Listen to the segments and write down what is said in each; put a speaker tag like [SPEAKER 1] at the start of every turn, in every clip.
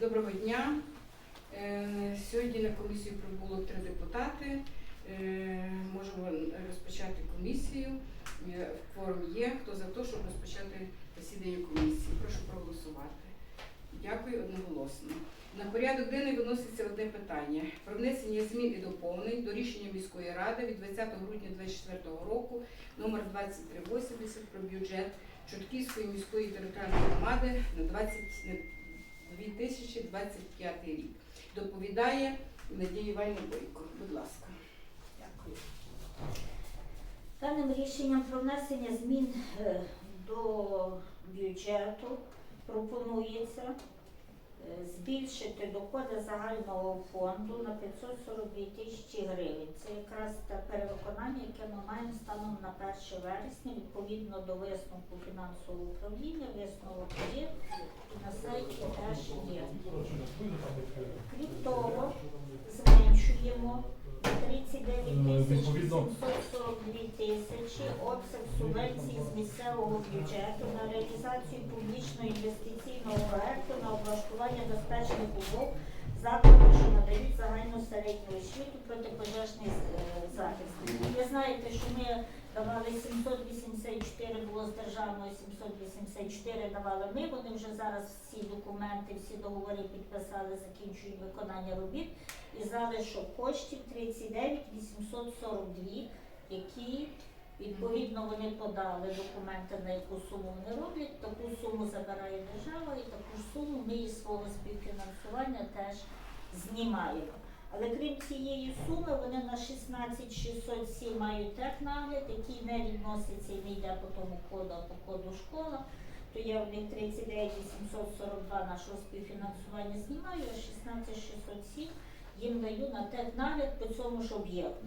[SPEAKER 1] Доброго дня. Е, Сьогодні на комісію прибуло три депутати. Е, Можемо розпочати комісію. Е, Форум є. Хто за те, щоб розпочати засідання комісії? Прошу проголосувати. Дякую одноголосно. На порядок денний виноситься одне питання про внесення змін і доповнень до рішення міської ради від 20 грудня 2024 року номер 2380 про бюджет Чортківської міської територіальної громади на 20 на 2025 рік. Доповідає Надія Іванівна Бойко. Будь ласка.
[SPEAKER 2] Дякую. Даним рішенням про внесення змін е, до бюджету пропонується Е, збільшити доходи загального фонду на 542 тисячі гривень. Це якраз те перевиконання, яке ми маємо станом на 1 вересня, відповідно до висновку фінансового управління, висновок є на сайті теж є. Крім того, зменшуємо 39 тисяч ну, тисячі обсяг субвенцій з місцевого бюджету на реалізацію публічного інвестиційного проекту на облаштування безпечних умов закладів, що надають загальну середню освіту протипожежний е, захист. Ви знаєте, що ми давали 784 було з державної, 784 давали ми. Вони вже зараз всі документи, всі договори підписали, закінчують виконання робіт. І залишок коштів 39 842, які відповідно вони подали документи, на яку суму вони роблять. Таку суму забирає держава, і таку суму ми із свого співфінансування теж знімаємо. Але крім цієї суми, вони на 16 607 мають технагляд, який не відноситься і не йде по тому коду, а по коду школа. То я в них 39 842 нашого співфінансування знімаю, а 16 607 їм даю на технагляд по цьому ж об'єкту.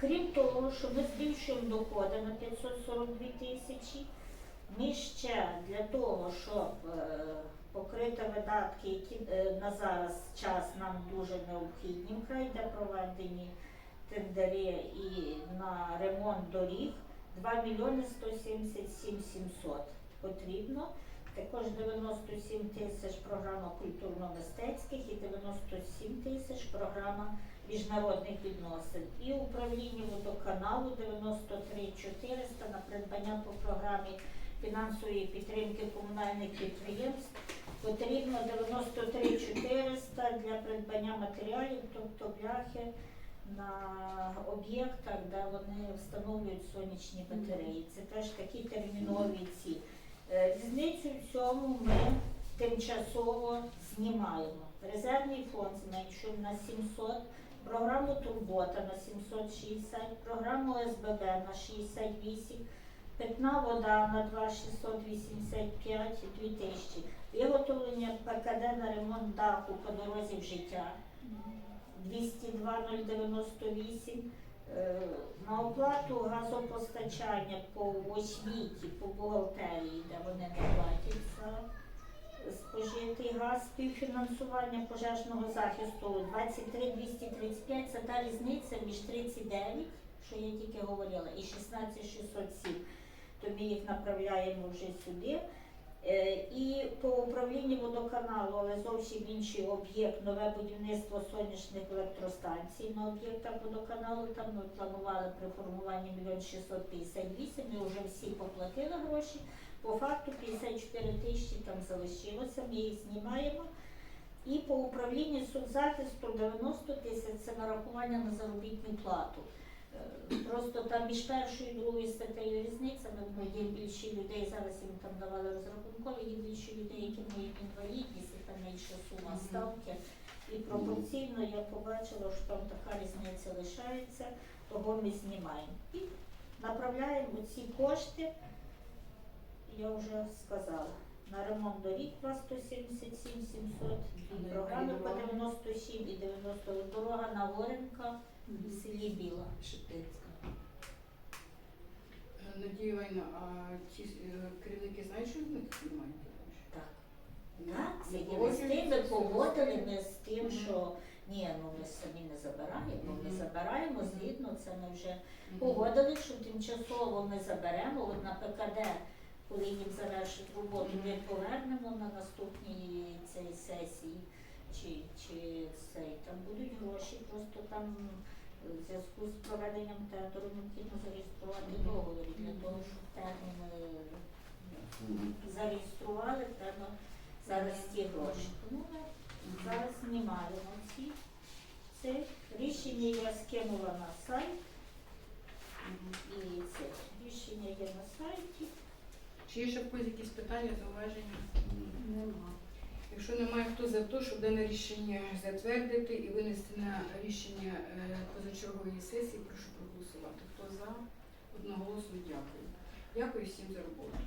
[SPEAKER 2] Крім того, що ми збільшуємо доходи на 542 тисячі, ми ще для того, щоб е, покрити видатки, які е, на зараз час нам дуже необхідні, вкрай де проведені тендери і на ремонт доріг 2 мільйони 177 700 потрібно. Також 97 тисяч програма культурно-мистецьких і 97 тисяч програма міжнародних відносин. І управління водоканалу 93 400 на придбання по програмі фінансової підтримки комунальних підприємств. Потрібно 93 400 для придбання матеріалів, тобто бляхи на об'єктах, де вони встановлюють сонячні батареї. Це теж такі термінові ці. Е, Різницю в цьому ми тимчасово знімаємо. Резервний фонд зменшуємо на 700, програму Турбота на 760, програму СББ на 68, питна вода на 2 685 і 2. Виготовлення ПКД на ремонт даху по дорозі в життя 202 098. Е, На оплату газопостачання по освіті, по бухгалтерії, де вони не платять за спожитий газ, співфінансування пожежного захисту 23 235 це та різниця між 39, що я тільки говорила, і 16 607. То ми їх направляємо вже сюди. Е, І по управлінню водоканалу, але зовсім інший об'єкт, нове будівництво сонячних електростанцій на об'єктах водоканалу. Там ми планували при формуванні 1 658, ми вже всі поплатили гроші. По факту 54 тисячі там залишилося, ми їх знімаємо. І по управлінню соцзахисту 90 тисяч це нарахування на заробітну плату. Е, Просто там між першою і другою статтею різниця, ну, є більше людей, зараз їм там давали розрахункові, є більше людей, які мають інвалідність, і там менша сума ставки. І пропорційно я побачила, що там така різниця лишається, того ми знімаємо. І направляємо ці кошти, я вже сказала. На ремонт доріг 2 177 700, дві програми по 97 і 90 дорога на Воренка в селі Біла.
[SPEAKER 1] Шептицька. Е, Надія Іванівна, а ці е, керівники знають, що в них немає?
[SPEAKER 2] Так.
[SPEAKER 1] Ну,
[SPEAKER 2] Так, це є ми
[SPEAKER 1] з цим?
[SPEAKER 2] погодили ми з тим,
[SPEAKER 1] Мгм.
[SPEAKER 2] що ні, ну ми самі не забираємо, ми
[SPEAKER 1] Мгм.
[SPEAKER 2] забираємо згідно, це ми вже
[SPEAKER 1] Мгм.
[SPEAKER 2] погодили, що тимчасово ми заберемо, от на ПКД, коли їм завершить роботу, ми повернемо на наступні чи, чи цей, там будуть гроші, просто там е, в зв'язку з проведенням тендеру необхідно зареєструвати. І Для того, щоб терміни
[SPEAKER 3] Мгм.
[SPEAKER 2] зареєстрували, треба зараз ті гроші. Тому ми зараз знімаємо ці. Це рішення я скинула на сайт. І це рішення є на сайті.
[SPEAKER 1] Чи є ще в когось якісь питання, зауваження?
[SPEAKER 2] Нема.
[SPEAKER 1] Якщо немає, хто за те, щоб дане рішення затвердити і винести на рішення е, позачергової сесії, прошу проголосувати. Хто за? Одноголосно дякую. Дякую всім за роботу.